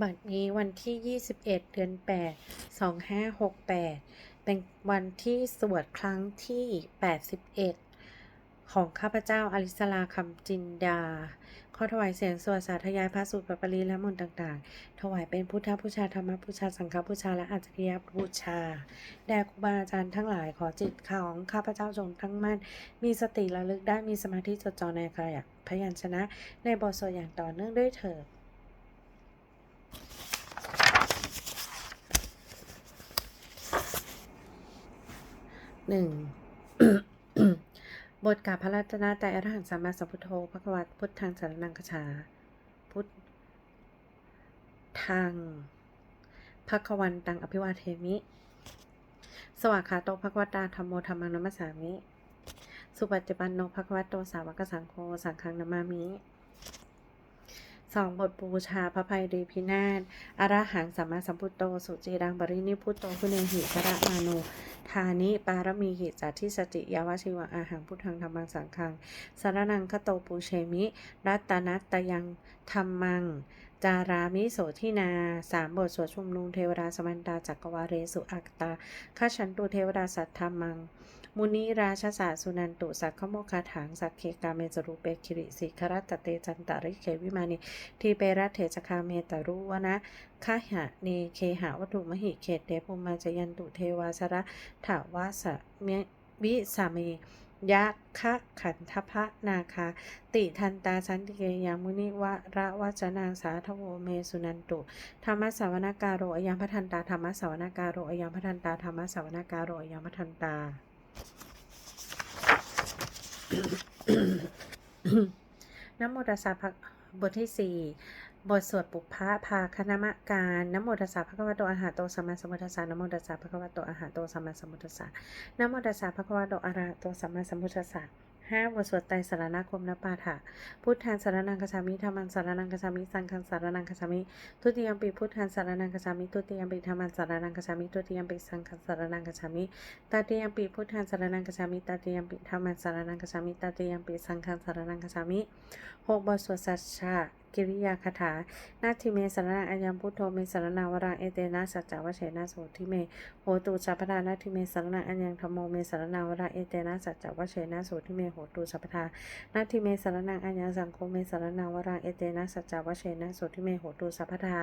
บัดนี้วันที่ 21 เดือน 8 2568 เป็นวันที่สวดครั้งที่ 81 ของข้าพเจ้าอลิสลาคำจินดา ขอถวายเสียงสวดสาธยายพระสูตรปปรีและมนต์ต่างๆ ถวายเป็นพุทธบูชาธรรมบูชาสังฆบูชาและอัจฉริยบูชา แด่ครูบาอาจารย์ทั้งหลายขอจิตของข้าพเจ้าจงตั้งมั่น มีสติระลึกได้มีสมาธิจดจ่อในกายพยัญชนะ ในบทสวดอย่างต่อเนื่องด้วยเถิดหนึ่ง บทกาพระรัตนตรัยอรหังสัมมาสัพพุทโธพระวัตพุทธังสารนังคชา พุทธังภควันตังอภิวาเทมิ สวากขาโตภควตาธรรมโมธรรมังนัมสสามิ สุปฏิปันโนภควัตโตสาวกสังโฆสังฆังนามามิ สองบทบูชาพระภัยรีพินาศอรหังสัมมาสัมพุทโต สุจีรังบริณิพุโตคุเนหิสระมานุทานิปารมีหิจัตทิสติยาวชิวะอาหังพุทธังธรรมังสังฆังสารนังคโตปูเชมิ รัตนัตตยังธรรมัง จารามิโสทินาสามบทสวดชุมนุมเทวดาสมันตาจักรวาเรสุอักตาข้าฉันตุเทวดาสัทธรรมัง มุนีราชสาสุนันตุสักขโมคาถังสักเคกาเมจรูเปคิริสิครัตเตจันตริเควิมานิทีเปรัตเถจคาเมตรุวนะคาหะเนเคหาวัตถุมหิเขตเดปุมาจยันตุเทวาสระถาวาสะเมวิสาเมยะคะขันทพะนาคา ติทันตาสันติเกยามุนิวะระวัจนางสาทโวเมสุนันตุ ธรรมสาวนาการโรอยังพัทันตาธรรมสาวนาการโรอยังพัทันตาธรรมสาวนาการโรอยังพัทันตา นโมตัสสะบทที่สี่บทสวดปุพพะภาคณมการนโมตัสสะภะคะวะโตอะหะโตสัมมาสัมพุทธัสสะนโมตัสสะภะคะวะโตอะหะโตสัมมาสัมพุทธัสสะนโมตัสสะภะคะวะโตอะระหะโตสัมมาสัมพุทธัสสะ ห้าบทสวดไตรสรณคมนปาถะพุทธานสารนังคชามิธรรมันสารนังคชามิสังฆังสารนังคชามิทุติยมปีพุทธานสารนังคชามิทุติยมปีธรรมันสารนังคชามิทุติยมปีสังฆังสารนังคชามิตติยมปีพุทธานสารนังคชามิตติยมปีธรรมันสารนังคชามิตติยมปีสังฆังสารนังคชามิหกบทสวดสัจฉะ กิริยาคาถา นาทิเมสรณะอายัมพุทโธเมสรณาวรังเอเตนะสัจจวเชนะโสทิเมโหตุสัพพทานาทิเมสรณะอัญญังธรรมโมเมสรณาวรังเอเตนะสัจจวเชนะโสทิเมโหตุสัพพทานาทิเมสรณะอัญญังสังโฆเมสรณาวรังเอเตนะสัจจวเชนะโสทิเมโหตุสัพพทา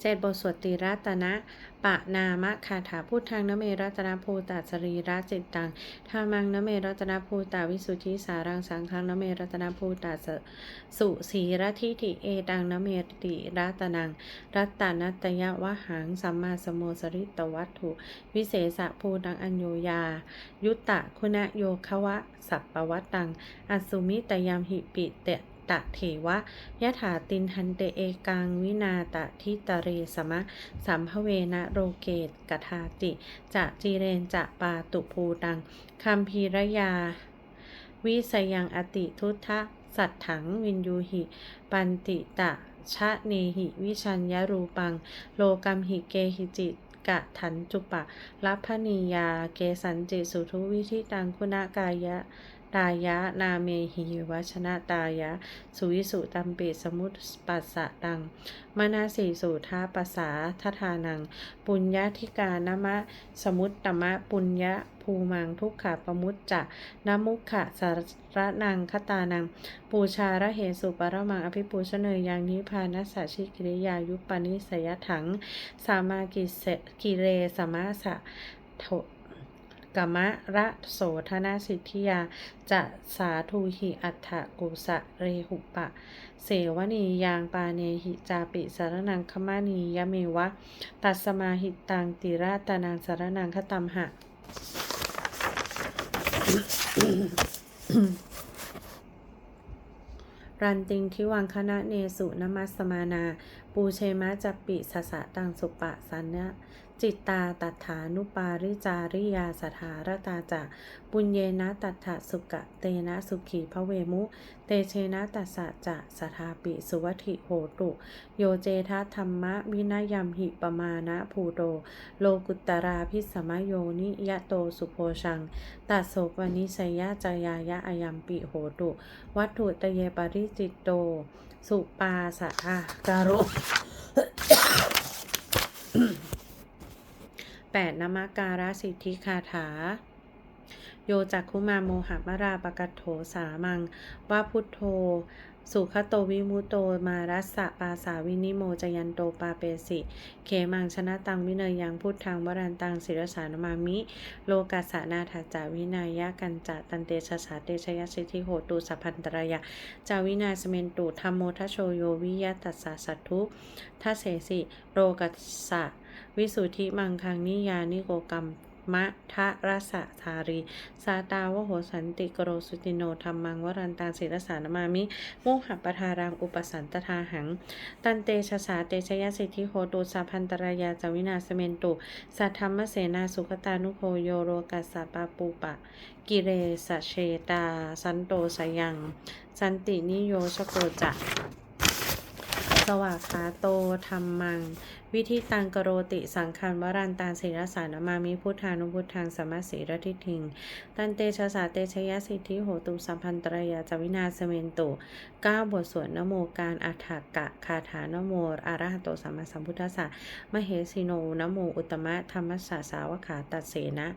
เจ็ดบทสวดตรีรัตนะ ปะนามะคาถาพูดทางนเมรัตนภูตาสรีระจิตตังธามังนเมรัตนภูตาวิสุทธิสารังสังฆังนเมรัตนภูตาสสุสีระทิฐิเอตังนเมติรัตนัง รัตตานัตยะวะหังสัมมาสมโมสริตวัตถุ วิเศษภูตังอัญโยยา ยุตตะคุณโยคะวะสัปปวัตตังอสุมิตยามหิปิเต ตะเถวะยะถาตินทันเตเอกังวินาตะทิตเรสมะ สัมภเวนะโรเกตกทาติจะจีเรนจะปาตุภูตังคัมภีรยา วิสยังอติทุทธะสัตถังวินยูหิ ปันติตะชะเนหิวิชัญญรูปัง โลกัมหิเกหิจิตกะถันจุปะลัพพนียา เกสันจิสุทุวิธิตังคุณากายะ ตายะ นาเมหิวัชนะตายะ สุวิสุตัมปิสมุตปัสสะตัง มนาสีสูทาปัสสาทธานัง ปุญญาธิกานมะ สมุตตมะ ปุญญะภูมังทุกขะปมุตจะนมุขะสารนังคตานัง ปูชาระเหสุปรมังอภิปูชเนยยังนิพานัสสะชิกิริยายุปปนิสยถัง สามากิเสกิเรสมาสะโถ กมะระโสธนาสิทธิยา จะสาธุหิอัฏฐกุสะเรหุปะ เสวนียางปาเนหิจาปิสารนังคมานียเมวะ ตัสมาหิตังติราตานังสารนังคตัมหะ รันติงทิวังคณะเนสุนมัสสมานา ปูเชมะจัปปิสสะตังสุปะสันนะ จิตตาตัถานุปาริจาริยาสถารตาจะปุญเยนะตัถะสุกะเตนะสุขีพระเวมุ เตเชนะตัสสะจะสถาปิสุวัติโหตุ โยเจทะธรรมะวินยมหิปมานะภูโตโลกุตตราพิสมโยนิยะโตสุโพชัง ตัสโสปนิสยะจายายะอายัมปิโหตุ วัตถุตเยปริจิตโต สุปาสะอาการุ แปดนมการะสิทธิคาถา โยจักคุมาโมหะมราปกัตโถสามัง ว่าพุทโธ สุขโตวิมุโตมารัสสะปาสาวินิโมจยันโตปาเปสิ เขมังชนะตังวิเนยยังพุทธังวรันตังศิรสานมามิ โลกัสสะนาถาจาวินายะกันจะตันเตชะสาเตชยสิทธิโหตุสัพพันตรายะจาวินาสเมนตุธรรมโมทโชโยวิยะตัสสะสัตทุทัเสสิโรกัสสะวิสุทธิมังคังนิยานิโกกรรม มะทะรสะธารีสาตาวโหสันติกโรสุติโนธรรมังวรันตังศิรสานามามิโมหะปทารังอุปสันตทาหัง ตันเตชะสาเตชยสิทธิโหตุสาพันตรายาจวินาสเมนตุสัทธรรมเสนาสุขตานุโคโยโรกัสสะปาปูปะ กิเรสเชตา สันโตสยัง สันตินิโยชโกจะ สวากขาโตธรรมัง วิธีตังกโรติสังคันวรันตาศิรสานามามิพุทธานุพุทธังสมมาสีรทิทิง ตันเตชะสาเตชยสิทธิโหตุสัมพันตรยาจวินาสเมนตุเก้าบทสวดนโมการอัฏฐกะคาถานโมอาระหะโตสัมมาสัมพุทธัสสะมเหสิโนนโมอุตมะธรรมสสาสาวขาตัดเสนะ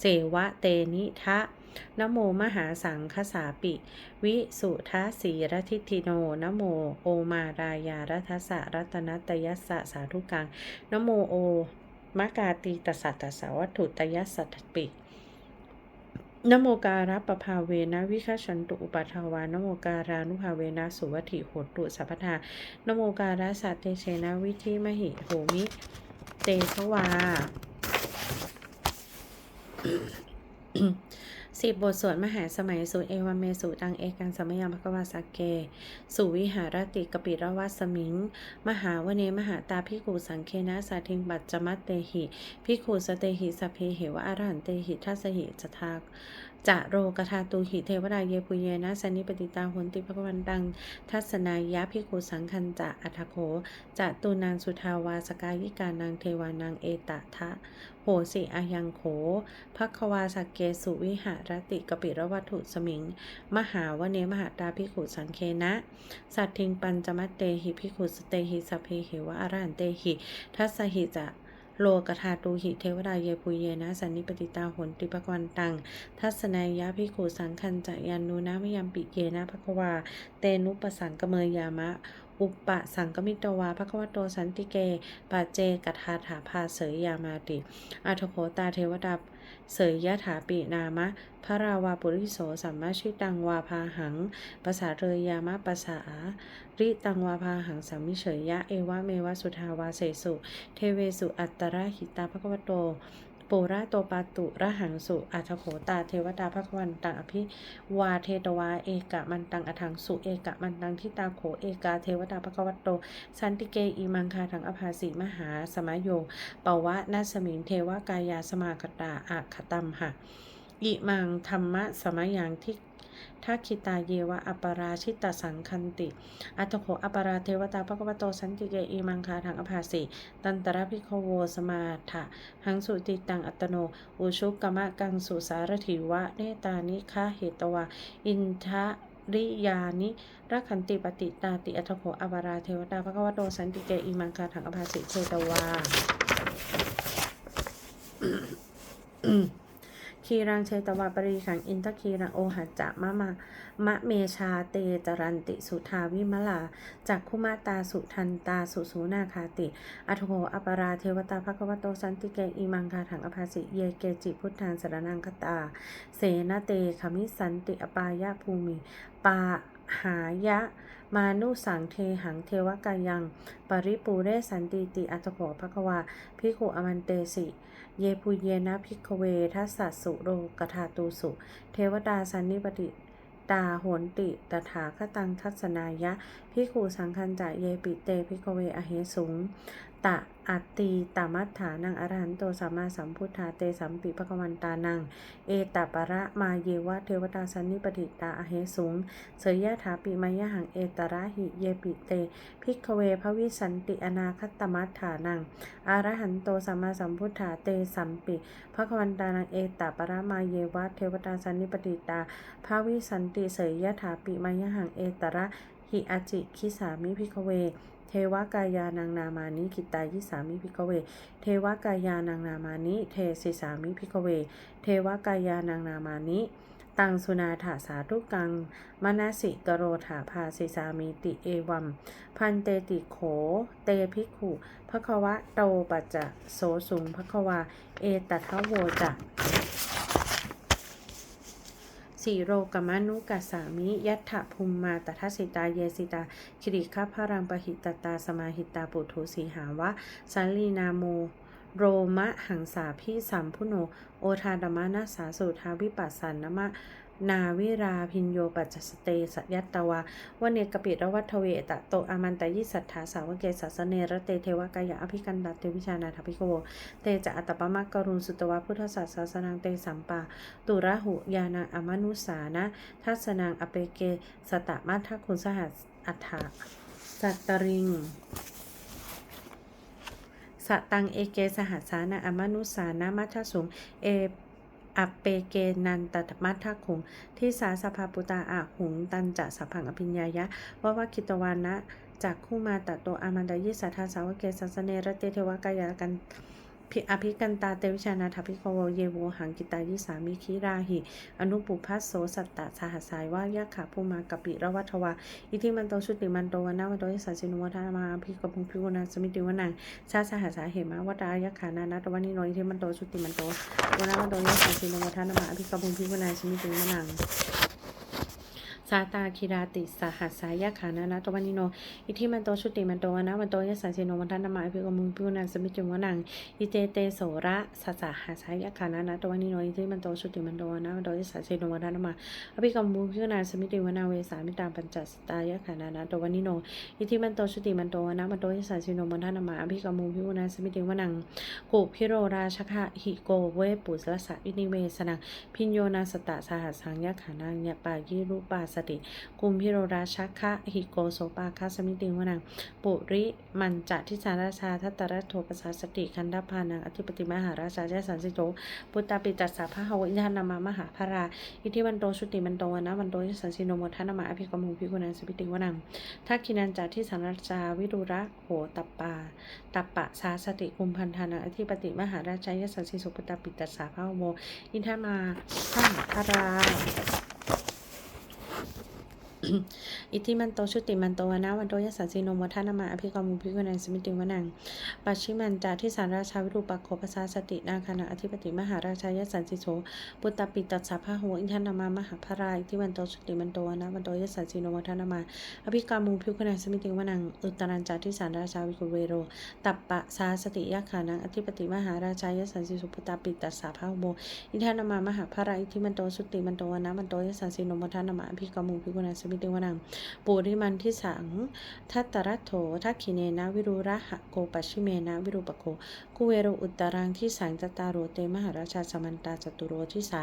เสวะเตนิทะ นโมมหาสังคสาปิ วิสุทัสสีรทิทิโนนโมโอมารายารัทสะรัตนตยัสสะสาธุกังนโมโอมะกาตีตสัตสาวัตถุตยัสสัตปินโมการะปภาเวนะวิคชันตุอุปัทาวานโมการานุภาเวนะสุวัติโหตุสัพพทานโมการะสัตเตเชนะวิธิมหิโหมิ เตชวา สิบบทสวดมหาสมัยสูตรเอวเมสูตังเอกังสมยังพระกวาสกเก สุวิหารติกปิรวัสสมิง มหาวเนมหาตาพิกูสังเคนะสาทิงบัจจมัตเตหิพิกูสเตหิสเพเหวะอรหันเตหิทัสหิจทาก จะโรกทาตูหิเทวดาเยปุเยนะสนิปติตาหุนติภควันตัง ทัศนายะพิกุสังคันจะอัทโขจะตูนางสุทาวาสกายิกานางเทวานางเอตทะโหสิอายังโขพักควาสักเกสุวิหารติกปิรวัตถุสมิง มหาวเนมหาตาพิขุสังเคนะ สัตทิงปัญจมัตเตหิพิขุสเตหิสเพเหวะอรันเตหิ ทัสสหิจะ โลกธาตูหิเทวดาเยปุเยนะ สันนิปติตาหนติปกวันตัง ทัศนายะพิขุสังคันจะยันนูนะมยมปิเยนะภควา เตนุปสังกเมยามะอุปะสังกมิตวาภควโตสันติเกปัจเจกถาถาภาเสยยามาติ อัทโขตาเทวดาเสยยะถาปินามะ พระราวาปุริโสสัมมาชิตังวาพาหังภาษาเรยยามะภาษา ริตังวาพาหังสัมมิเฉยยะ เอวะเมวะสุทาวาเสสุ เทเวสุอัตตระหิตาภควโตปุระโตปาตุระหังสุอัทโขตาเทวดาภควันตังอภิวาเทตวาเอกะมันตังอทังสุเอกะมันตังทิตาโขเอกาเทวดาภควโต สันติเกอิมังคาทังอภาสีมหาสมโยปวะนาสมิงเทวกายาสมาคตาอาคตัมหะอิมังธรรมะสมยังทิ ทักคิตาเยวะอปราชิตสังคันติ อัตโขอปราเทวตาภควโตสันติเกอิมังคาทังอภาสีตันตระพิโคโวสมาถะหังสุติตังอัตโน อุชุกกมะกังสุสารถิวะเนตานิคาเหตวาอินทะริยานิรักขันติปฏิตาติอัตโขอปราเทวตาภควโตสันติเกอิมังคาทังอภาสีเชตวา คีรังเชตวาปรีขังอินทคีรังโอหัจจะมะมามะเมชาเตจรันติสุทาวิมลาจักคุมาตาสุทันตาสุสูนาคาติอัทโหอปราเทวตาภควโตสันติเกอิมังคาถังอภาสิเยเกจิพุทธานสรนังคตา เสนาเตขมิสันติอปายะภูมิ ปาหายะ มานุสังเทหังเทวกายัง ปริปูเรสันติติอัตโขภควาพิขุอมันเตสิ เยปุเยนะพิกเวทัสสสุโรกธาตูสุ เทวดาสันนิปติตาโหนติ ตถาคตังทัศนายะพิคูสังคันจะเยปิเตพิกเวอเหสุง ตะอัตติตามัฏฐานังอรหันโตสัมมาสัมพุทธาเตสัมปิภควันตานัง เอตปะระมาเยวะเทวตาสันนิปติตาอเหสุง เสยยะถาปิมายะหังเอตระหิเยปิเต พิกเวภวิสันติอนาคตมัฏฐานัง อรหันโตสัมมาสัมพุทธาเตสัมปิภควันตานังเอตปะระมาเยวะเทวตาสันนิปติตาภวิสันติเสยยะถาปิมายะหังเอตระหิอจิคิสามิพิกเว ทวกายานังนามานิกิตายิสามิพิกเว เทวกายานังนามานิเทสิสามิพิกเว เทวกายานังนามานิตังสุนาถาสาธุกังมนสิกโรถาภาสิสามิติเอวัม พันเตติโข เตภิกขุภควะโตปัจจะโสสุงภควา เอตัทโวจะ สีโรกมนุกัสสามิยัตถภูมิมาตทัสิตาเยสิตาคิริคาพรังปหิตตาสมาหิตาปุถุสีหาวะสัลลีนาโมโรมะหังสาพิสัมพุโน โอทาดมะนาสาสุทาวิปัสสันนมะ นาวิราพินโยปัจจสเตสยัตตวาวเนกปิรวัตเวตะโตอามันตยิสัทธาสาวเกสัสเนระเตเทวกายะอภิกันดัตเตวิชานาถภิโวเตจะอัตปมะกรุณสุตวะพุทธศาสสนังเตสัมปาตุระหุยานังอมนุสานะทัสนังอเปเกสตะมัทธคุณสหัสอัฏฐาสัตตริงสตังเอเกสหัสานะอมนุสานะมัทธสุงเอ อัปเปเกนันตตมัทธคุงที่สาสภาปุตาอาหุง ตันจะสพังอภิญญายะวะวะคิตวานะจากคู่มาตะโตอามันดายิสัทธาสาวเกสัสเนรเตเทวกายากัน พิอภิกันตาเตวิชานาถภิโวเยโวหังกิตายิสามิคิราหิ อนุปุพัสโสสัตตะสหสายว่ายะขาภูมากปิระวัทวาอิทิมันโตชุติมันโตวนาวันโตยสัสสินุวัฒนามาพิกพุงพิวนาสมิติวนังชาสหสาเหมาวัตายะขานานาตวันิโนอิทิมันโตชุติมันโตวนาวันโตยสัสสินุวัฒนามาพิกพุงพิวนาสมิติวนัง สาตาคิราติสหัสสายะขานานาตวันิโน อิทิมันโตชุติมันโตวนะวันโตยะสัสสิโนวันทนนามาภิกมุพิวนันสมิจุงวนังอิเตเตโสระสัสหัสสายะขานานาตวันิโนอิทิมันโตชุติมันโตวนะวันโตยะสัสสิโนวันทนนามาอภิกมุพิวนันสมิติวนาเวสามิตาปัญจสตายะขานานาตวันิโนอิทิมันโตชุติมันโตวนะวันโตยะสัสสิโนวันทนนามาอภิกมุพิวนันสมิติวนังกุพิโรราชคะหิโกเวปุสละสะวินิเวสนังพิญโยนาสตะสหัสสังยะขานังยะปายิรูปาสติ กุมพิโรราชคะหิโกโสปาคาสมิติวนัง ปุริมันจะทิสาราชาทัตตรัตโทปสาสติคันดาพานังอธิปติมหาราชาเจสันสิโตปุตตาปิจัสสะพะหวิญญาณนามามหาภรา อิทิวันโตชุติมันโตวนะวันโตยสันสิโนมทนามาอภิกรมุพิกุณันสปิติวนังทักขินันจัที่สันราชาวิรุระโหตัปปาตัปปะสาสติกุมพันธานังอธิปติมหาราชายสันสิสุปตาปิตัสสะพะโมอินทมาพหาภรา อิทิมันโตชุติมันโตวนะวันโตยสัสสิโนโมทานามาอภิกรมุพิกนันสมิติวนังปัจฉิมันจาที่สารราชาวิรูปักโคปสาสตินาคานาอธิปติมหาราชายสันสิโสปุตตปิตัสสะพะโหอินทนามามหาภรายที่วันโตสุติมันโตวนะวันโตยสันสิโนวัฒนามาอภิกรรมุพิคุณาสมิติวนังอุตรันจาที่สารราชาวิกุเวโร ตัปปะสาสติยะขานังอธิปติมหาราชายสันสิโสปุตตปิตัสสะพะโหอินทนามามหาภรายที่มันโตสุติมันโตนะวันโตยสันสิโนวัฒนามาอภิกรมุพิคุณาสมิติวนังปุริมันทิสังทัตตรัตโถทักขิเนนะวิรุระหะโกปัชิเมนะวิรูปโคกุเวโรอุตตรังที่สังจตารโรเตมหาราชาสมันตาจตุโรทิสา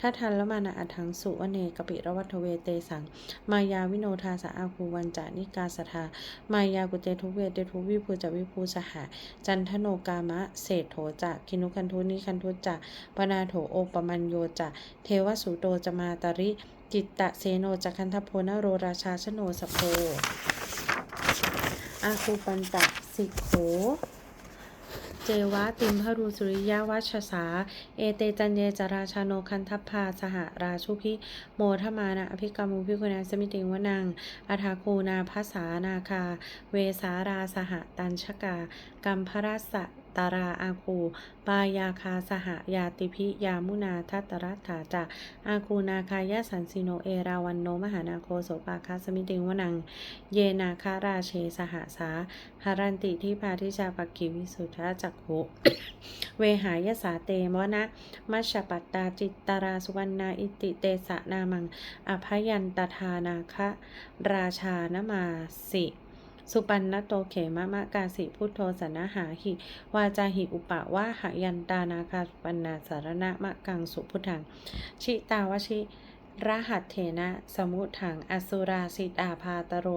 ทัทันละมานะอัทังสุวเนกปิระวัตเวเตสัง มายาวิโนทาสาอาคูวันจานิกาสทามายากุเตทุเวเตทุวิภูจวิภูสหะจันทโนกามะเศษโถจะคินุคันทุนิคันทุจะปนาโถโอปมัญโยจะเทวสุโตจะมาตาริ จิตตะเสโนจักคันทโพนโรราชาชโนสโพอาคูปันตะสิโขเจวะติมพรูสุริยวัชสา เอเตจันเยจราชาโนคันทัพพาสหราชุพิโมทมานะอภิกรรมุพิกุณาสมิติงวนังอาทาคูนาภาษานาคา เวสาราสหตันชกา กัมพรัสสะตาราอาคูปายาคาสหยาติพิยามุนาทัตรัตถาจะอาคูนาคายสันสิโนเอราวันโนมหานาโคโสปาคาสมิติงวนัง เยนาคาราเชสหสาหารันติที่พาทิชาปกิวิสุทธาจักขุเวหายสาเตมวนะมัชปัตตาจิตตาราสุวรรณาอิติเตสะนามัง อภยันตทานาคะราชานมาสิ สุปันนโตเขมะมะกาสิพุทโธสนะหาหิวาจาหิอุปะวะหายันตานาคาปันนาสารณะมะกังสุพุทธัง ชิตาวชิ รหัตเถนะ สมุถัง อสุราสิตาพาตโร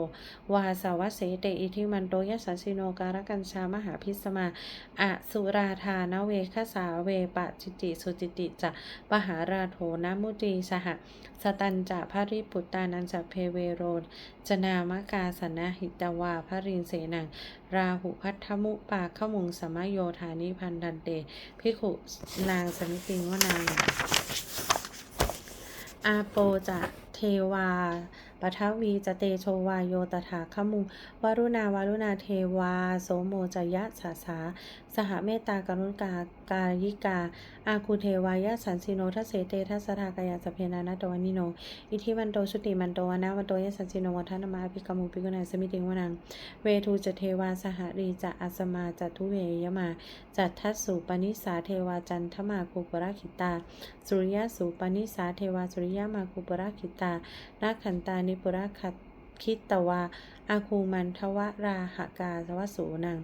วาสาวเสเตอิทิมันโตยสสสิโนการกัญชามหาพิสมา อสุราธานเวคสาเวปะจิติสุจิติจะปหาราโถนมุตีสห สตันจะภริปุตตานันจะเพเวโรจนามกาสนะหิตวาภรินเสนัง ราหุพัทธมุปาขมุงสมโยธานิพันธันเตพิขุนางสมิติงวนาง อาโปจะเทวา ปทวีจเตโชวาโยตถาคมุงวารุณาวารุณาเทวา โสโมจยะสาสา สหเมตตากรุณกากายิกา อาคูเทวายะสันสิโนทัสเสเตทัสสทากายาสเพนานาตวานิโน อิทิมันโตชุติมันโตวนาวันโตยะสันสิโนวัฒนมาภิกขมุปิกุณาสมิติงวนัง เวทูจเทวาสหรีจะอัสมาจัทุเวยมา จัตทัสสุปนิสาเทวาจันทมาคูปราคิตา สุริยสูปนิสาเทวาสุริยมาคูปราคิตานาขันตานิิปุระคัดคิตวาอาคูมันทวราหกาสวสูนัง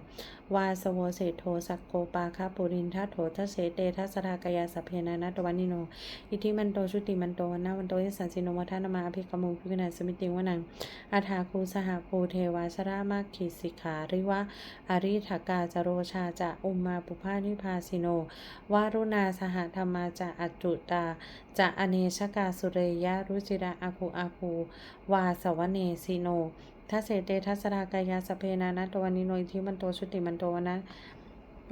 วาสโวเศโทสักโกปาคาปุรินทัโถทัเสเตทัสรากายาสเพนานาตวันิโน อิทิมันโตชุติมันโตวันนาวันโตยสันสินโนวัฒนามาอภิกรมุพิกนาสมิติวนังอาทาคูสหภูเทวาชรามาคิสิขาริวะอริถกาจโรชาจะอุมมาปุพานิพาสิโน วารุณาสหธรรมาจะอัจจุตาจะอเนชกาสุเรยะรุจิระอาคูอาคูวาสวเนสิโน ทัสเสเตทัสรากายาสเพนานะตวันิโนอิทิมันโตชุติมันโตวันนะ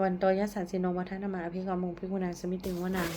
วันโตยสันสิโนวัฒนมาอภิกรมุงพิกุณาสมิติงวนัง